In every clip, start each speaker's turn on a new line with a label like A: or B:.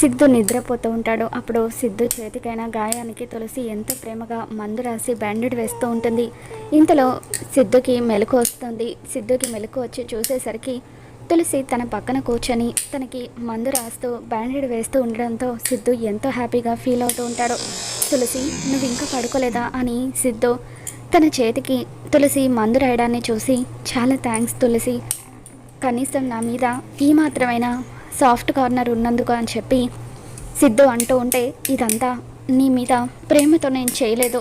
A: సిద్ధు నిద్రపోతూ ఉంటాడు. అప్పుడు సిద్ధు చేతికైన గాయానికి తులసి ఎంతో ప్రేమగా మందు రాసి బ్యాండెడ్ వేస్తూ ఉంటుంది. ఇంతలో సిద్ధుకి మెలకు వస్తుంది. సిద్ధుకి మెలకు వచ్చి చూసేసరికి తులసి తన పక్కన కూర్చొని తనకి మందు రాస్తూ బ్యాండెడ్ వేస్తూ ఉండడంతో సిద్ధు ఎంతో హ్యాపీగా ఫీల్ అవుతూ ఉంటాడు. తులసి నువ్వు ఇంకా పడుకోలేదా? అని సిద్ధు తన చేతికి తులసి మందు రాయడాన్ని చూసి చాలా థ్యాంక్స్ తులసి. కనీసం నా మీద ఈ మాత్రమైనా సాఫ్ట్ కార్నర్ ఉన్నందుకు అని చెప్పి సిద్ధు అంటూ ఉంటే ఇదంతా నీ మీద ప్రేమతో నేను చేయలేదు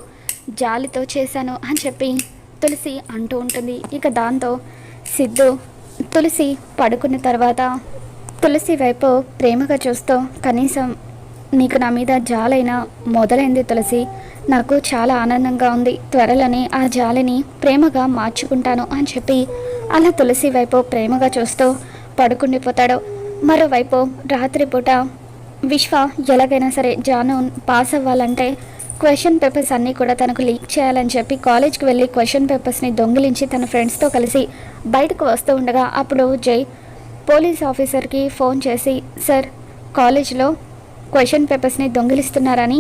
A: జాలితో చేశాను అని చెప్పి తులసి అంటూ ఉంటుంది. ఇక దాంతో సిద్ధు తులసి పడుకున్న తర్వాత తులసి వైపు ప్రేమగా చూస్తూ కనీసం నీకు నా మీద జాలైనా మొదలైంది తులసి. నాకు చాలా ఆనందంగా ఉంది. త్వరలోనే ఆ జాలిని ప్రేమగా మార్చుకుంటాను అని చెప్పి అలా తులసి వైపు ప్రేమగా చూస్తూ పడుకుండిపోతాడు. మరోవైపు రాత్రిపూట విశ్వ ఎలాగైనా సరే జాను పాస్ అవ్వాలంటే క్వశ్చన్ పేపర్స్ అన్నీ కూడా తనకు లీక్ చేయాలని చెప్పి కాలేజ్కి వెళ్ళి క్వశ్చన్ పేపర్స్ని దొంగిలించి తన ఫ్రెండ్స్తో కలిసి బయటకు వస్తూ ఉండగా అప్పుడు జై పోలీస్ ఆఫీసర్కి ఫోన్ చేసి సార్ కాలేజ్లో క్వశ్చన్ పేపర్స్ని దొంగిలిస్తున్నారని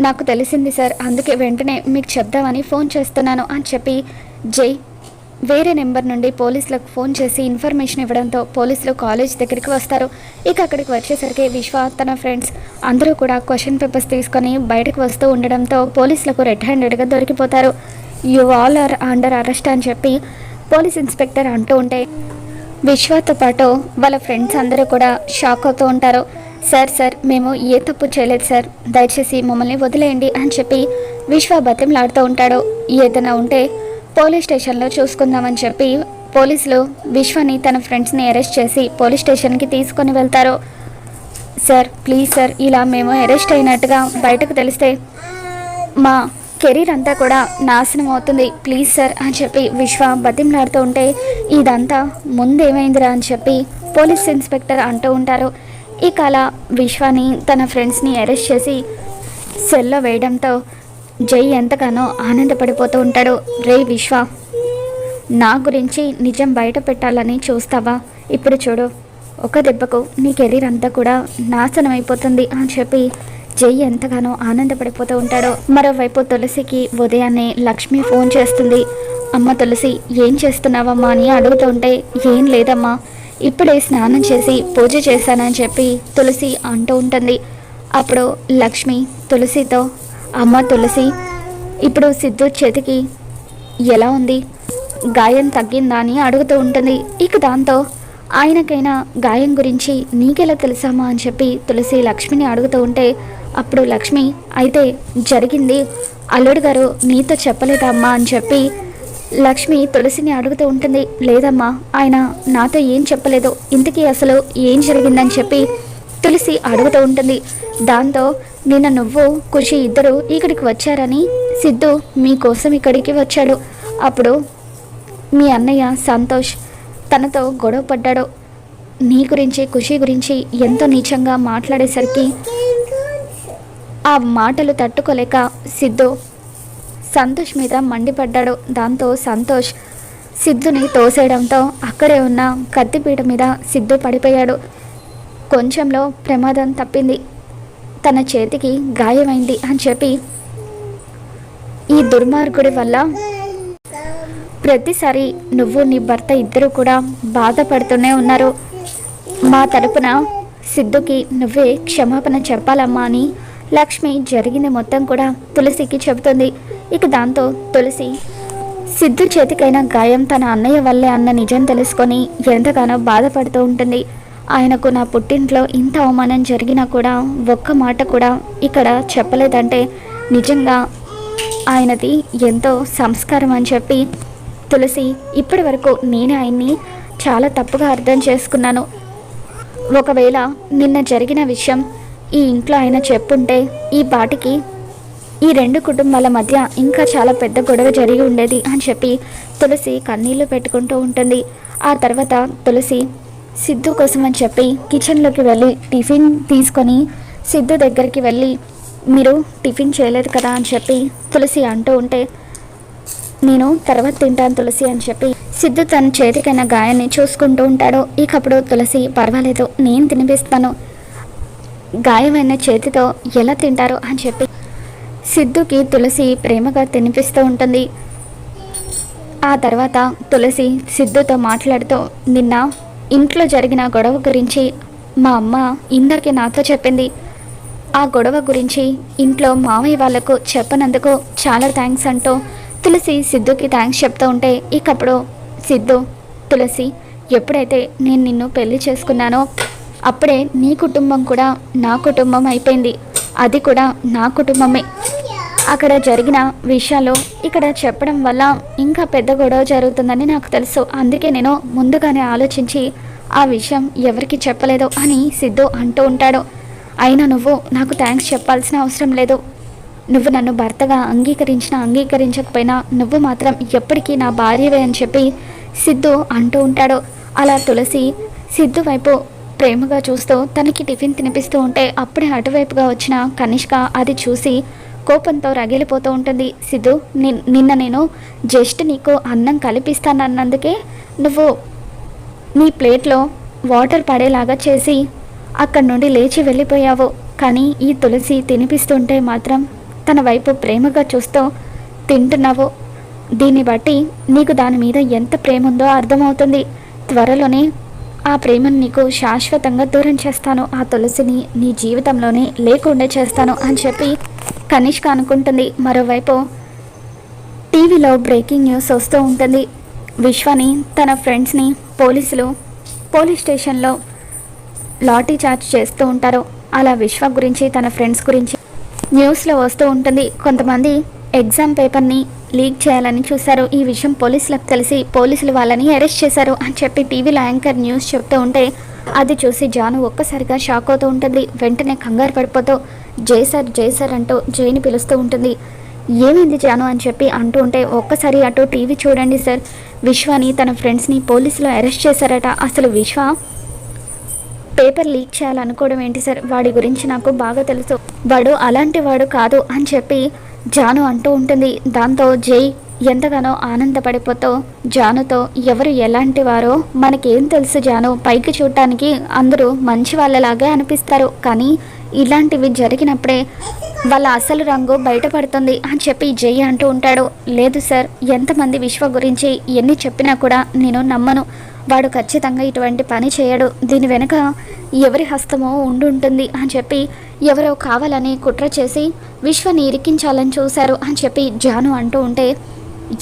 A: నాకు తెలిసింది సార్ అందుకే వెంటనే మీకు చెప్దామని ఫోన్ చేస్తున్నాను అని చెప్పి జై వేరే నెంబర్ నుండి పోలీసులకు ఫోన్ చేసి ఇన్ఫర్మేషన్ ఇవ్వడంతో పోలీసులు కాలేజ్ దగ్గరికి వస్తారు. ఇక అక్కడికి వచ్చేసరికి విశ్వ తన ఫ్రెండ్స్ అందరూ కూడా క్వశ్చన్ పేపర్స్ తీసుకొని బయటకు వస్తూ ఉండడంతో పోలీసులకు రెడ్ హ్యాండెడ్గా దొరికిపోతారు. You all are under arrest అని చెప్పి పోలీస్ ఇన్స్పెక్టర్ అంటూ ఉంటే విశ్వతో పాటు వాళ్ళ ఫ్రెండ్స్ అందరూ కూడా షాక్ అవుతూ ఉంటారు. సార్ సార్ మేము ఏ తప్పు చేయలేదు సార్. దయచేసి మమ్మల్ని వదిలేయండి అని చెప్పి విశ్వ బతిమలాడుతూ ఉంటాడు. ఏదైనా ఉంటే పోలీస్ స్టేషన్లో చూసుకుందామని చెప్పి పోలీసులు విశ్వని తన ఫ్రెండ్స్ని అరెస్ట్ చేసి పోలీస్ స్టేషన్కి తీసుకొని వెళ్తారు. సార్ ప్లీజ్ సార్ ఇలా మేము అరెస్ట్ అయినట్టుగా బయటకు తెలిస్తే మా కెరీర్ అంతా కూడా నాశనం అవుతుంది. ప్లీజ్ సార్ అని చెప్పి విశ్వ బతిమలాడుతూ ఉంటే ఇదంతా ముందేమైందిరా అని చెప్పి పోలీస్ ఇన్స్పెక్టర్ అంటూ ఉంటారు. ఇక అలా విశ్వాని తన ఫ్రెండ్స్ని అరెస్ట్ చేసి సెల్లో వేయడంతో జై ఎంతగానో ఆనందపడిపోతూ ఉంటాడు. రే విశ్వ నా గురించి నిజం బయట పెట్టాలని చూస్తావా? ఇప్పుడు చూడు ఒక దెబ్బకు నీ కెరీర్ అంతా కూడా నాశనం అయిపోతుంది అని చెప్పి జై ఎంతగానో ఆనందపడిపోతూ ఉంటాడో. మరోవైపు తులసికి ఉదయాన్నే లక్ష్మి ఫోన్ చేస్తుంది. అమ్మ తులసి ఏం చేస్తున్నావమ్మా అని అడుగుతూ ఉంటే ఏం లేదమ్మా ఇప్పుడే స్నానం చేసి పూజ చేశానని చెప్పి తులసి అంటూ ఉంటుంది. అప్పుడు లక్ష్మి తులసితో అమ్మ తులసి ఇప్పుడు సిద్ధు చేతికి ఎలా ఉంది? గాయం తగ్గిందా అని అడుగుతూ ఉంటుంది. ఇక దాంతో ఆయనకైనా గాయం గురించి నీకెలా తెలుసామా అని చెప్పి తులసి లక్ష్మిని అడుగుతూ ఉంటే అప్పుడు లక్ష్మి అయితే జరిగింది. అల్లుడు గారు నీతో చెప్పలేదా అమ్మా అని చెప్పి లక్ష్మి తులసిని అడుగుతూ ఉంటుంది. లేదమ్మా ఆయన నాతో ఏం చెప్పలేదు. ఇంతకీ అసలు ఏం జరిగిందని చెప్పి తులసి అడుగుతూ ఉంటుంది. దాంతో నిన్న నువ్వు ఖుషి ఇద్దరు ఇక్కడికి వచ్చారని సిద్ధు మీకోసం ఇక్కడికి వచ్చాడు. అప్పుడు మీ అన్నయ్య సంతోష్ తనతో గొడవ పడ్డాడు. నీ గురించి ఖుషి గురించి ఎంతో నీచంగా మాట్లాడేసరికి ఆ మాటలు తట్టుకోలేక సిద్ధు సంతోష్ మీద మండిపడ్డాడు. దాంతో సంతోష్ సిద్ధుని తోసేయడంతో అక్కడే ఉన్న కత్తిపీట మీద సిద్ధు పడిపోయాడు. కొంచెంలో ప్రమాదం తప్పింది. తన చేతికి గాయమైంది అని చెప్పి ఈ దుర్మార్గుడి వల్ల ప్రతిసారి నువ్వు నీ భర్త ఇద్దరు కూడా బాధపడుతూనే ఉన్నారు. మా తరపున సిద్ధుకి నువ్వే క్షమాపణ చెప్పాలమ్మా అని లక్ష్మి జరిగింది మొత్తం కూడా తులసికి చెబుతుంది. ఇక దాంతో తులసి సిద్ధు చేతికైన గాయం తన అన్నయ్య వల్లే అన్న నిజం తెలుసుకొని ఎంతగానో బాధపడుతూ ఉంటుంది. ఆయనకు నా పుట్టింట్లో ఇంత అవమానం జరిగినా కూడా ఒక్క మాట కూడా ఇక్కడ చెప్పలేదంటే నిజంగా ఆయనది ఎంతో సంస్కారం అని చెప్పి తులసి ఇప్పటి వరకు నేను ఆయన్ని చాలా తప్పుగా అర్థం చేసుకున్నాను. ఒకవేళ నిన్న జరిగిన విషయం ఈ ఇంట్లో ఆయన చెప్పుంటే ఈ పాటికి ఈ రెండు కుటుంబాల మధ్య ఇంకా చాలా పెద్ద గొడవ జరిగి ఉండేది అని చెప్పి తులసి కన్నీళ్ళు పెట్టుకుంటూ ఉంటుంది. ఆ తర్వాత తులసి సిద్ధు కోసం అని చెప్పి కిచెన్లోకి వెళ్ళి టిఫిన్ తీసుకొని సిద్ధు దగ్గరికి వెళ్ళి మీరు టిఫిన్ చేయలేదు కదా అని చెప్పి తులసి అంటూ ఉంటే నేను తర్వాత తింటాను తులసి అని చెప్పి సిద్ధు తన చేతికైన గాయాన్ని చూసుకుంటూ ఉంటాడు. ఇకప్పుడు తులసి పర్వాలేదు నేను తినిపిస్తాను. గాయమైన చేతితో ఎలా తింటారు అని చెప్పి సిద్ధుకి తులసి ప్రేమగా తినిపిస్తూ ఉంటుంది. ఆ తర్వాత తులసి సిద్ధుతో మాట్లాడుతూ నిన్న ఇంట్లో జరిగిన గొడవ గురించి మా అమ్మ ఇందాకే నాతో చెప్పింది. ఆ గొడవ గురించి ఇంట్లో మామయ్య వాళ్ళకు చెప్పనందుకు చాలా థ్యాంక్స్ అంటూ తులసి సిద్ధుకి థ్యాంక్స్ చెప్తూ ఉంటే ఇకప్పుడు సిద్ధు తులసి ఎప్పుడైతే నేను నిన్ను పెళ్ళి చేసుకున్నానో అప్పుడే నీ కుటుంబం కూడా నా కుటుంబం అయిపోయింది. అది కూడా నా కుటుంబమే. అక్కడ జరిగిన విషయాలు ఇక్కడ చెప్పడం వల్ల ఇంకా పెద్ద గొడవ జరుగుతుందని నాకు తెలుసు. అందుకే నేను ముందుగానే ఆలోచించి ఆ విషయం ఎవరికి చెప్పలేదు అని సిద్ధు అంటూ ఉంటాడు. అయినా నువ్వు నాకు థ్యాంక్స్ చెప్పాల్సిన అవసరం లేదు. నువ్వు నన్ను భర్తగా అంగీకరించినా అంగీకరించకపోయినా నువ్వు మాత్రం ఎప్పటికీ నా భార్యవే అని చెప్పి సిద్ధు అంటూ ఉంటాడు. అలా తులసి సిద్ధు వైపు ప్రేమగా చూస్తూ తనకి టిఫిన్ తినిపిస్తూ ఉంటే అప్పుడే అటువైపుగా వచ్చిన కనిష్క అది చూసి కోపంతో రగిలిపోతూ ఉంటుంది. సిద్ధు నిన్న నేను జస్ట్ నీకు అన్నం కలిపిస్తానన్నందుకే నువ్వు నీ ప్లేట్లో వాటర్ పడేలాగా చేసి అక్కడి నుండి లేచి వెళ్ళిపోయావు. కానీ ఈ తులసి తినిపిస్తుంటే మాత్రం తన వైపు ప్రేమగా చూస్తూ తింటున్నావు. దీన్ని బట్టి నీకు దాని మీద ఎంత ప్రేమ ఉందో అర్థమవుతుంది. త్వరలోనే ఆ ప్రేమను నీకు శాశ్వతంగా దూరం చేస్తాను. ఆ తులసిని నీ జీవితంలోనే లేకుండా చేస్తాను అని చెప్పి కనిష్క అనుకుంటుంది. మరోవైపు టీవీలో బ్రేకింగ్ న్యూస్ వస్తూ ఉంటుంది. విశ్వని తన ఫ్రెండ్స్ని పోలీసులు పోలీస్ స్టేషన్లో లాఠీ చార్జ్ చేస్తూ ఉంటారు. అలా విశ్వ గురించి తన ఫ్రెండ్స్ గురించి న్యూస్లో వస్తూ ఉంటుంది. కొంతమంది ఎగ్జామ్ పేపర్ని లీక్ చేయాలని చూశారు. ఈ విషయం పోలీసులకు తెలిసి పోలీసులు వాళ్ళని అరెస్ట్ చేశారు అని చెప్పి టీవీలో యాంకర్ న్యూస్ చెప్తూ ఉంటే అది చూసి జాను ఒక్కసారిగా షాక్ అవుతూ ఉంటుంది. వెంటనే కంగారు పడిపోతూ జై సార్ జై సార్ అంటూ జైని పిలుస్తూ ఉంటుంది. ఏమైంది జాను అని చెప్పి అంటూ ఉంటే ఒక్కసారి అటు టీవీ చూడండి సార్. విశ్వాని తన ఫ్రెండ్స్ని పోలీసులు అరెస్ట్ చేశారట. అసలు విశ్వ పేపర్ లీక్ చేయాలనుకోవడం ఏంటి సార్? వాడి గురించి నాకు బాగా తెలుసు. వాడు అలాంటి వాడు కాదు అని చెప్పి జాను అంటూ ఉంటుంది. దాంతో జై ఎంతగానో ఆనందపడిపోతూ జానుతో ఎవరు ఎలాంటి వారో? మనకేం తెలుసు జాను. పైకి చూడటానికి అందరూ మంచి వాళ్ళలాగే అనిపిస్తారు. కానీ ఇలాంటివి జరిగినప్పుడే వాళ్ళ అసలు రంగు బయటపడుతుంది అని చెప్పి జై అంటూ ఉంటాడు. లేదు సార్ ఎంతమంది విశ్వ గురించి ఎన్ని చెప్పినా కూడా నేను నమ్మను. వాడు ఖచ్చితంగా ఇటువంటి పని చేయడు. దీని వెనుక ఎవరి హస్తమో ఉండుంటుంది అని చెప్పి ఎవరో కావాలని కుట్ర చేసి విశ్వని ఇరికించాలని చూశారు అని చెప్పి జాను అంటూ ఉంటే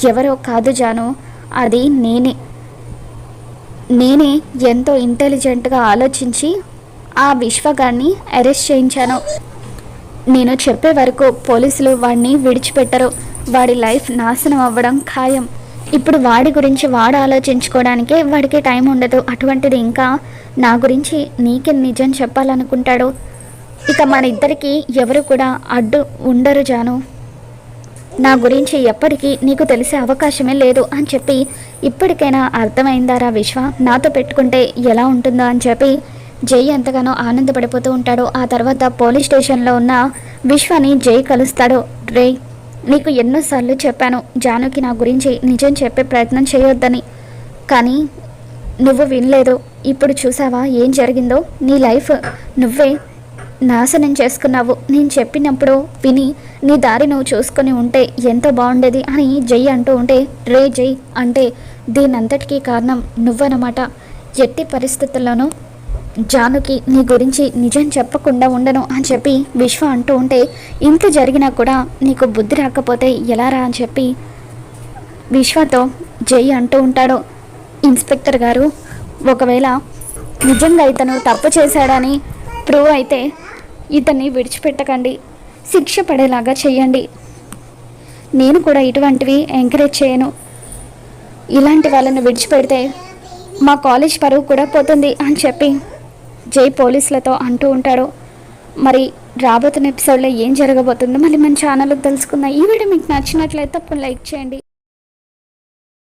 A: ఎవరో కాదు జాను. అది నేనే. నేనే ఎంతో ఇంటెలిజెంట్గా ఆలోచించి ఆ విశ్వగాన్ని అరెస్ట్ చేయించాను. నేను చెప్పే వరకు పోలీసులు వాడిని విడిచిపెట్టరు. వాడి లైఫ్ నాశనం అవ్వడం ఖాయం. ఇప్పుడు వాడి గురించి వాడు ఆలోచించుకోవడానికే వాడికి టైం ఉండదు. అటువంటిది ఇంకా నా గురించి నీకే నిజం చెప్పాలనుకుంటాడు? ఇక మన ఇద్దరికి ఎవరు కూడా అడ్డు ఉండరు జాను. నా గురించి ఎప్పటికీ నీకు తెలిసే అవకాశమే లేదు అని చెప్పి ఇప్పటికైనా అర్థమైందారా విశ్వ? నాతో పెట్టుకుంటే ఎలా ఉంటుందో అని చెప్పి జై ఎంతగానో ఆనందపడిపోతూ ఉంటాడు. ఆ తర్వాత పోలీస్ స్టేషన్లో ఉన్న విశ్వని జై కలుస్తాడు. రే నీకు ఎన్నోసార్లు చెప్పాను జానుకి నా గురించి నిజం చెప్పే ప్రయత్నం చేయొద్దని. కానీ నువ్వు వినలేదు. ఇప్పుడు చూసావా ఏం జరిగిందో? నీ లైఫ్ నువ్వే నాశనం చేసుకున్నావు. నేను చెప్పినప్పుడు విని నీ దారి నువ్వు చూసుకొని ఉంటే ఎంత బాగుండేది అని జై అంటూ ఉంటే రే జై అంటే దీనంతటికీ కారణం నువ్వనమాట ఎట్టి పరిస్థితుల్లోనూ జానుకి నీ గురించి నిజం చెప్పకుండా ఉండను అని చెప్పి విశ్వ అంటూ ఉంటే ఇంత జరిగినా కూడా నీకు బుద్ధి రాకపోతే ఎలా రా అని చెప్పి విశ్వతో జై అంటూ ఉంటాడు. ఇన్స్పెక్టర్ గారు ఒకవేళ నిజంగా ఇతను తప్పు చేశాడని ప్రూవ్ అయితే ఇతన్ని విడిచిపెట్టకండి. శిక్ష పడేలాగా చేయండి. నేను కూడా ఇటువంటివి ఎంకరేజ్ చేయను. ఇలాంటి వాళ్ళని విడిచిపెడితే మా కాలేజ్ పరువు కూడా పోతుంది అని చెప్పి జై పోలీసులతో అంటూ ఉంటాడు మరి రాబోతున్న ఎపిసోడ్లో ఏం జరగబోతుందో మళ్ళీ మన ఛానల్కి తెలుసుకుందాం. ఈ వీడియో మీకు నచ్చినట్లయితే అప్పుడు లైక్ చేయండి.